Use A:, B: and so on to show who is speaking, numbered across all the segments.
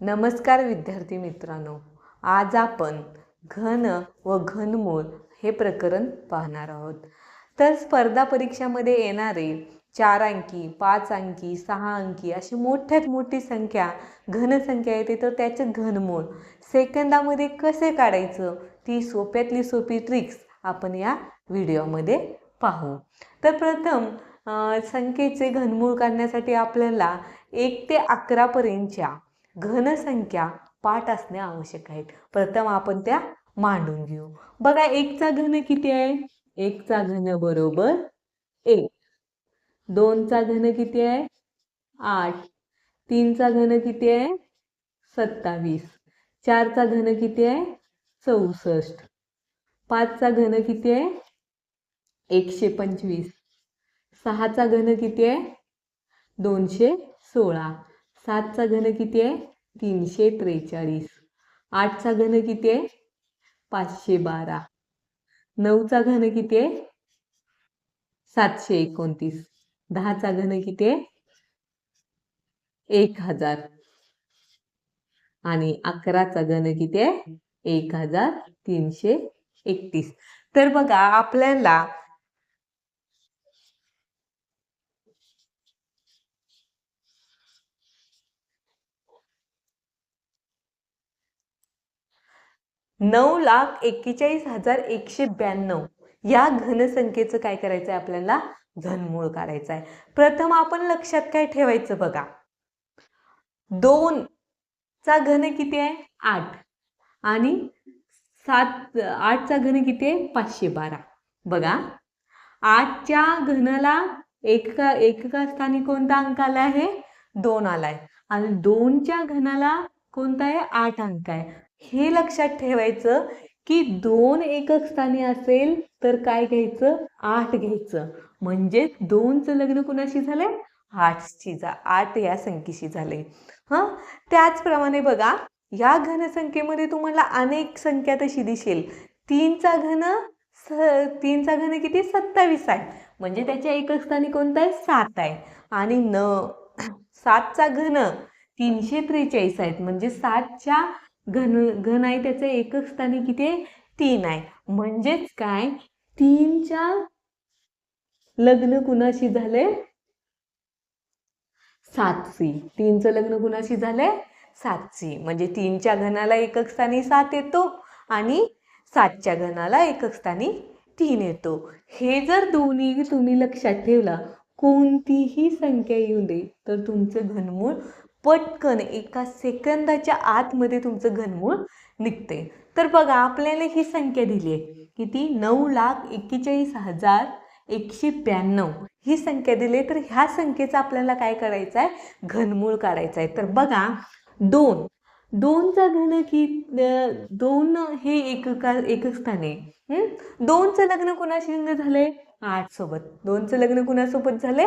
A: नमस्कार विद्यार्थी मित्रांनो आज आपण घन व घनमूळ हे प्रकरण पाहणार आहोत. तर स्पर्धा परीक्षामध्ये येणारे चार अंकी पाच अंकी सहा अंकी अशी मोठ्यात मोठी संख्या घनसंख्या येते. तर त्याचे घनमूळ सेकंदामध्ये कसे काढायचं? ती सोप्यातली सोपी ट्रिक्स आपण या व्हिडिओमध्ये पाहू. तर प्रथम संख्येचे घनमूळ काढण्यासाठी आपल्याला एक ते अकरापर्यंतच्या घनसंख्या पाठ असणे आवश्यक आहेत प्रथम आपण त्या मांडून घेऊ. बघा एकचा घन किती आहे? एकचा घन बरोबर एक. दोनचा घन किती आहे? आठ. तीनचा घन किती आहे? सत्तावीस. चारचा घन किती आहे? चौसष्ट. पाचचा घन किती आहे? एकशे पंचवीस. सहाचा घन किती आहे? दोनशे सोळा. सातचा घन किती आहे? तीनशे त्रेचाळीस. आठचा घन किती आहे? पाचशे बारा. नऊचा घन किती आहे? सातशे एकोणतीस. दहाचा घन किती आहे? एक हजार. आणि अकराचा घन किती आहे? एक हजार तीनशे एकतीस. तर बघा आपल्याला नऊ लाख एक्केचाळीस हजार एकशे ब्याण्णव. या घनसंख्येचं काय करायचं आहे आपल्याला? घनमूळ काढायचं आहे प्रथम आपण लक्षात काय ठेवायचं बघा. दोन चा घन किती आहे? आठ. आणि सात आठचा घन किती आहे? पाचशे बारा. बघा. आठच्या घनाला एका एकका स्थानी कोणता अंक आला आहे दोन आलाय. आणि दोनच्या घनाला कोणता आहे? आठ अंक आहे. हे लक्षात ठेवायचं की दोन एकक स्थानी असेल तर काय घ्यायचं? आठ घ्यायचं. म्हणजे दोनचं लग्न कुणाशी झालंय? आठची जा आठ या संख्येशी झाले हां? त्याचप्रमाणे बघा या घनसंख्येमध्ये तुम्हाला अनेक संख्या तशी दिसेल. तीनचा घन स तीनचा घन किती? सत्तावीस आहे. म्हणजे त्याच्या एकक स्थानी कोणता आहे? सात आहे. आणि न सातचा घन तीनशे त्रेचाळीस आहेत. म्हणजे सातच्या घन घन आहे त्याचं एकक स्थानी किती आहे तीन आहे. म्हणजेच काय? तीनच्या लग्न कुणाशी झाले? सातशी तीनचं लग्न कुणाशी झालंय सातशी म्हणजे तीनच्या घनाला एकक स्थानी सात येतो आणि सातच्या घनाला एकक स्थानी तीन येतो. हे जर दोन्ही तुम्ही लक्षात ठेवला कोणतीही संख्या येऊ दे तर तुमचं घनमूळ पटकन एका सेकंदाच्या आतमध्ये तुमचं घनमूळ निघते तर बघा आपल्याला ही संख्या दिली आहे. किती? नऊ लाख एक्केचाळीस हजार एकशे ब्याण्णव. ही संख्या दिली आहे. तर ह्या संख्येचं आपल्याला काय करायचं आहे? घनमूळ काढायचं आहे. तर बघा दोन. दोनचा घन की दोन हे एकका एकक स्थाने. हं? दोनचं लग्न कोणाशी झालंय? आठ सोबत. दोनचं लग्न कुणासोबत झालंय?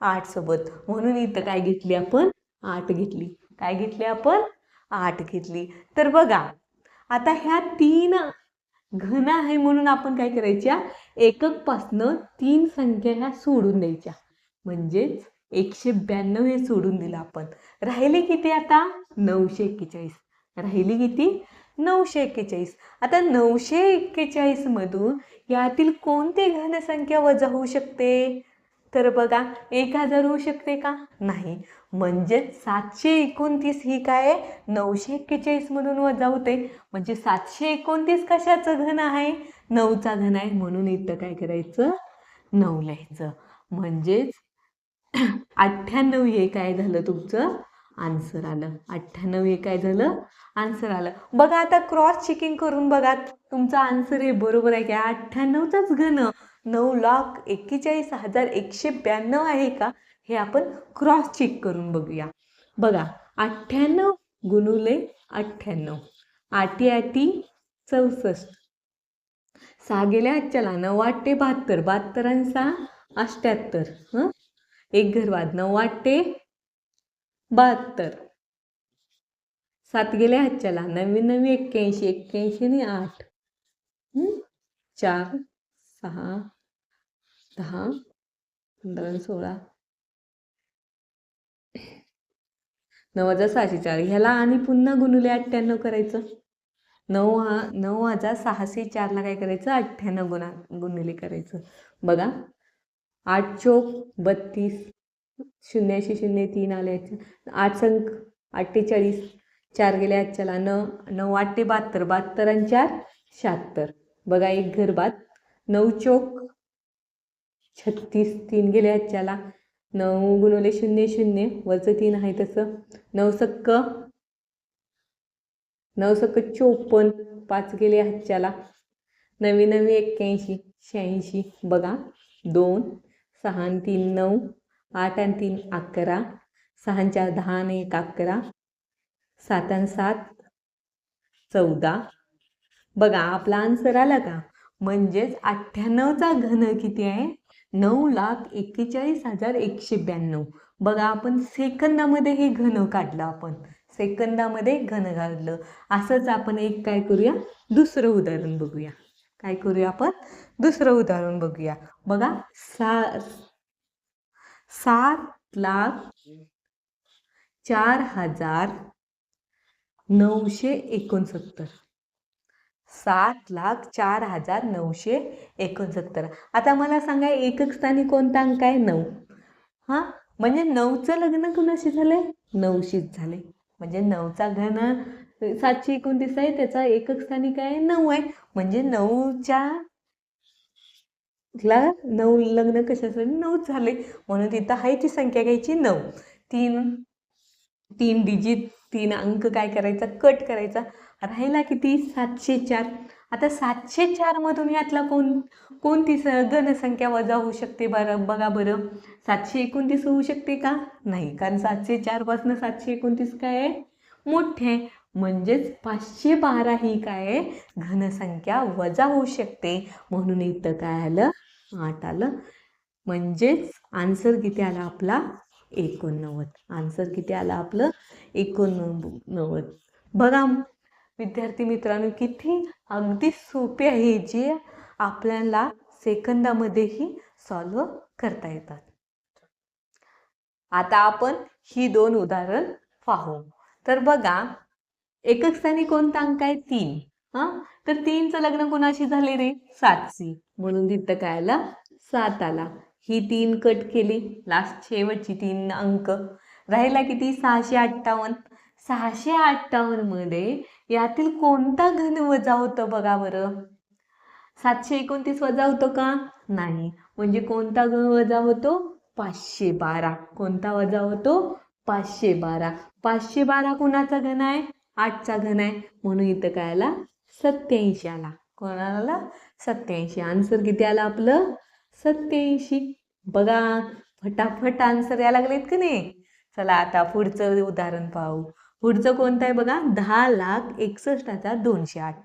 A: आठ सोबत. म्हणून इथं काय घेतली आपण? आठ घेतली. काय घेतली आपण? आठ घेतली. तर बघा आता ह्या तीन घन आहे म्हणून आपण काय करायच्या? एककपासनं तीन संख्या ह्या सोडून द्यायच्या. म्हणजेच एकशे ब्याण्णव हे सोडून दिलं आपण. राहिले किती आता? नऊशे एक्केचाळीस. राहिली किती? नऊशे एक्केचाळीस. आता नऊशे एक्केचाळीसमधून यातील कोणती घनसंख्या वजा होऊ शकते? तर बघा एक हजार होऊ शकते का? नाही. म्हणजेच सातशे एकोणतीस ही काय आहे? नऊशे एक्केचाळीसमधून वजा होते म्हणजे सातशे एकोणतीस कशाचं घन आहे? नऊचा घन आहे म्हणून इथं काय करायचं? नऊ लिहायचं. म्हणजेच अठ्ठ्याण्णव हे काय झालं तुमचं? आन्सर आलं. अठ्ठ्याण्णव हे काय झालं? आन्सर आलं. बघा आता क्रॉस चेकिंग करून बघा. तुमचा आन्सर हे बरोबर आहे का? अठ्ठ्याण्णवचाच घन. नऊ लाख एक्केचाळीस हजार एकशे ब्याण्णव आहे का? हे आपण क्रॉस चेक करून बघूया. बघा अठ्ठ्याण्णव गुणुले अठ्ठ्याण्णव. आठी आठी चौसष्ट. सहा गेल्या आजच्याला नऊ आठे बहात्तर. बहात्तर आणि सहा अष्ट्याहत्तर. हं? एक घरवाद नऊ आठे बहात्तर. सात गेल्या हातच्याला नव्वी नवी एक्क्याऐंशी. एक्क्याऐंशी आणि आठ. चार सहा दहा पंधरा सोळा. नऊ हजार सहाशे चार. ह्याला आणि पुन्हा गुणुले अठ्ठ्याण्णव करायचं. नऊ हा नऊ हजार सहाशे चारला काय करायचं? अठ्ठ्याण्णव गुणा गुणले करायचं. बघा. आठ चोक बत्तीस. शून्याशी शून्य तीन आले आठ संक अठ्ठेचाळीस चार गेले आजच्याला न नऊ आठ बहात्तर. बहात्तर आणि चार शहात्तर. बघा एक घर बाद. नऊ चोक छत्तीस तीन गेले आजच्याला नऊ गुणवले शून्य शून्य. वरचं तीन आहे तसं. नऊ सक्क नऊ सक्क चोपन्न. पाच गेले हातच्याला नवी नवी एक्क्याऐंशी शहाऐंशी. बघा दोन सहा तीन नऊ. आठ आणि तीन अकरा. सहा चार दहा आणि एक अकरा. सात आणि सात चौदा. बघा आपला आन्सर आला का? म्हणजेच अठ्ठ्याण्णवचा घन किती आहे? नऊ लाख एक्केचाळीस हजार एकशे ब्याण्णव. बघा आपण सेकंदामध्ये हे घन काढलं आपण. सेकंदामध्ये घन काढलं. असंच आपण एक काय करूया? दुसरं उदाहरण बघूया. काय करूया आपण? दुसरं उदाहरण बघूया. बघा सा सात लाख चार हजार नऊशे एकोणसत्तर. सात लाख चार हजार नऊशे एकोणसत्तर. आता मला सांगा एकक स्थानी कोणता अंक आहे? नऊ. हां? म्हणजे नऊचं लग्न कुणाशी झालंय? नऊशीच झाले म्हणजे नऊचा घन सातशे एकोणतीस आहे त्याचा एकक स्थानी काय आहे? नऊ आहे. म्हणजे नऊच्या ला नऊ लग्न कशासाठी नऊच झाले. म्हणून तिथं आहे ती संख्या घ्यायची नऊ. तीन तीन डिजिट तीन अंक काय करायचा? कट करायचा. राहिला किती? सातशे चार. आता सातशे चारमधून यातला कोण कोणती स घनसंख्या वजा होऊ शकते बरं? बघा बरं. सातशे एकोणतीस होऊ शकते का? नाही. कारण सातशे चारपासनं सातशे एकोणतीस काय आहे? मोठे. आहे म्हणजेच पाचशे बारा ही काय घनसंख्या वजा होऊ शकते. म्हणून इथं काय आलं? आठ आलं. म्हणजेच आन्सर किती आला आपला? एकोणनव्वद. आन्सर किती आला आपलं? एकोणनव्वद. बघा विद्यार्थी मित्रांनो किती अगदी सोपे आहे जे आपल्याला सेकंदामध्येही सॉल्व करता येतात. आता आपण ही दोन उदाहरण पाहू. तर बघा एकक स्थानी कोणता अंक आहे? तीन. हा? तर तीनचं लग्न कोणाशी झाले रे? सातशी. म्हणून तिथं काय आला? सात आला. ही तीन कट केली. लास्ट शेवटची तीन अंक. राहिला किती? सहाशे अठ्ठावन्न. सहाशे अठ्ठावन्नमध्ये यातील कोणता घन वजा होतं बघा बरं. सातशे एकोणतीस वजा होतो का? नाही. म्हणजे कोणता घन वजा होतो? पाचशे बारा. कोणता वजा होतो? पाचशे बारा. पाचशे बारा कोणाचा घन आहे? आठचा घन आहे. म्हणून इथं काय आला सत्याऐंशी आला. कोणाला? सत्याऐंशी. आन्सर किती आला आपलं? सत्याऐंशी. बघा फटाफट आन्सर या लागलेत का नाही? चला आता पुढचं उदाहरण पाहू. पुढचं कोणतं आहे बघा? दहा लाख एकसष्ट हजार दोनशे आठ.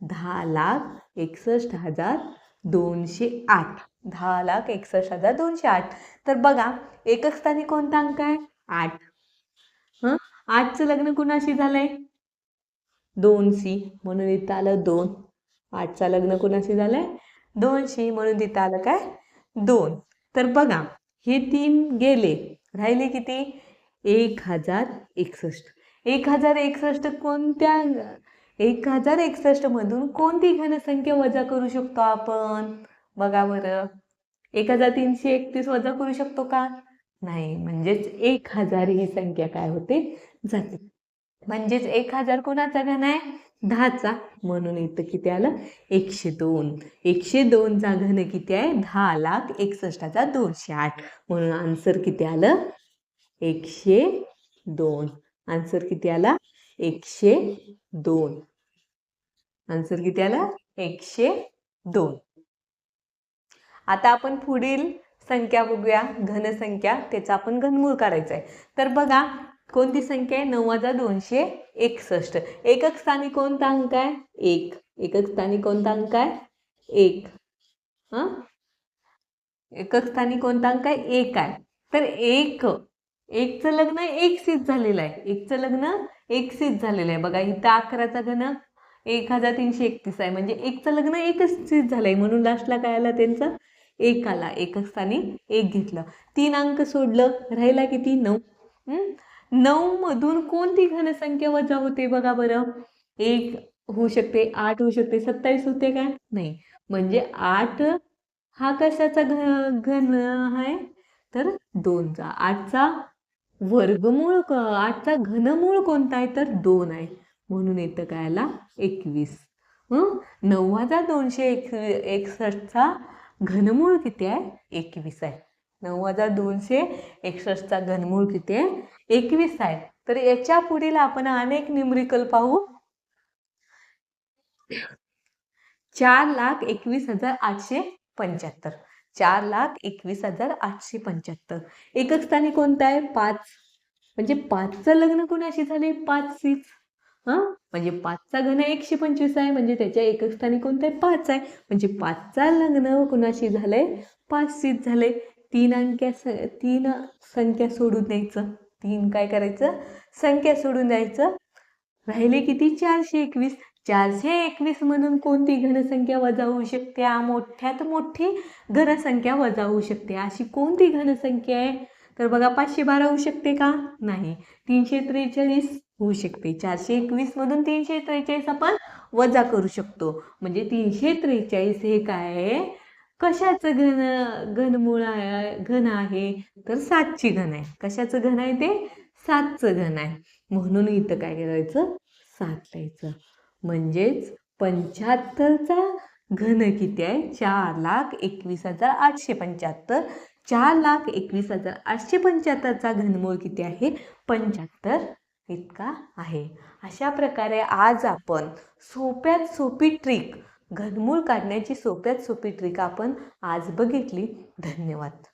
A: दहा लाख एकसष्ट हजार दोनशे आठ. दहा लाख एकसष्ट हजार दोनशे आठ. तर बघा एकक स्थानी कोणता अंक आहे? आठ. हं? आठचं लग्न कुणाशी झालंय? दोन सी म्हणून इथं आलं दोन. आठचं लग्न कोणाशी झालंय? दोनशी म्हणून तिथं आलं काय? दोन. तर बघा हे तीन गेले. राहिले किती? एक हजार एकसष्ट. एक हजार एकसष्ट कोणत्या एक हजार एकसष्टमधून कोणती घनसंख्या वजा करू शकतो आपण? बघा बरं. एक हजार तीनशे एकतीस वजा करू शकतो का? नाही म्हणजेच एक हजार ही संख्या काय होते? जाते. म्हणजेच एक हजार कोणाचा घन आहे? दहाचा. म्हणून इथं किती आलं? एकशे दोन. एकशे दोनचा घन किती आहे? दहा लाख एकसष्टाचा दोनशे आठ. म्हणून आन्सर किती आलं? एकशे दोन. आन्सर किती आला? एकशे दोन. आन्सर किती आला? एकशे दोन. आता आपण पुढील संख्या बघूया. घनसंख्या त्याचा आपण घनमूळ करायचा आहे तर बघा कोणती संख्या आहे? नऊ हजार दोनशे एकसष्ट. एकक स्थानी कोणता अंक आहे? एक. एकक स्थानी कोणता अंक आहे? एक. हां? एकक स्थानी कोणता अंक आहे? एक आहे. तर एक. एकचं लग्न एकसीच झालेलं आहे. एकचं लग्न एकसीच झालेलं आहे. बघा इथं अकराचा घन एक हजार तीनशे एकतीस आहे. म्हणजे एकचं लग्न एकच झालं आहे म्हणून लास्टला काय आला त्यांचं? एक आला. एकच स्थानी एक घेतलं. तीन अंक सोडलं. राहिला किती? नऊ. नऊ मधून कोणती घनसंख्या वजा होते बघा बरं? एक होऊ शकते आठ होऊ शकते सत्तावीस होते काय? नाही. म्हणजे आठ हा कशाचा घन घन आहे? तर दोनचा. आठचा वर्गमूळ क आठचा घनमूळ कोणता आहे? तर दोन आहे. म्हणून येतं कायला एकवीस. हं? नऊ हजार दोनशे एक एकसष्टचा घनमूळ किती आहे? एकवीस आहे. नऊ हजार दोनशे एकसष्टचा घनमूळ किती आहे? एकवीस आहे. तर याच्या पुढील आपण अनेक न्यूमरिकल पाहू. चार लाख एकवीस हजार आठशे पंच्याहत्तर. चार लाख एकवीस हजार आठशे पंच्याहत्तर. एकक स्थानी कोणतं आहे? पाच. म्हणजे पाचचं लग्न कोणाशी झाले पाच सीच. हां? म्हणजे पाचचा घन एकशे पंचवीस आहे. म्हणजे त्याच्या एकक स्थानी कोणतं आहे? पाच आहे. म्हणजे पाचचा लग्न कुणाशी झालंय? पाच सीच झाले तीन अंक्या तीन संख्या सोडून द्यायचं. तीन काय करायचं? संख्या सोडून द्यायचं. राहिले किती? चारशे एकवीस. चारशे एकवीस म्हणून कोणती घनसंख्या वजा होऊ शकते? आ मोठ्यात मोठी घनसंख्या वजा होऊ शकते. अशी कोणती घनसंख्या आहे? तर बघा पाचशे बारा होऊ शकते का? नाही. तीनशे त्रेचाळीस होऊ शकते. चारशे एकवीस मधून तीनशे त्रेचाळीस आपण वजा करू शकतो. म्हणजे तीनशे त्रेचाळीस हे काय आहे? कशाचं घन घनमूळ आहे घन आहे? तर सातची घन आहे. कशाचं घन आहे ते? सातचं घन आहे. म्हणून इथं काय करायचं? सात लिहायचं. म्हणजेच पंच्याहत्तरचा घन किती आहे? चार लाख एकवीस हजार आठशे पंच्याहत्तर. चार लाख एकवीस हजार आठशे पंच्याहत्तरचा घनमूळ किती आहे? पंच्याहत्तर इतका आहे. अशा प्रकारे आज आपण सोप्यात सोपी ट्रिक घनमूळ काढण्याची सोप्यात सोपी ट्रिक आपण आज बघितली. धन्यवाद.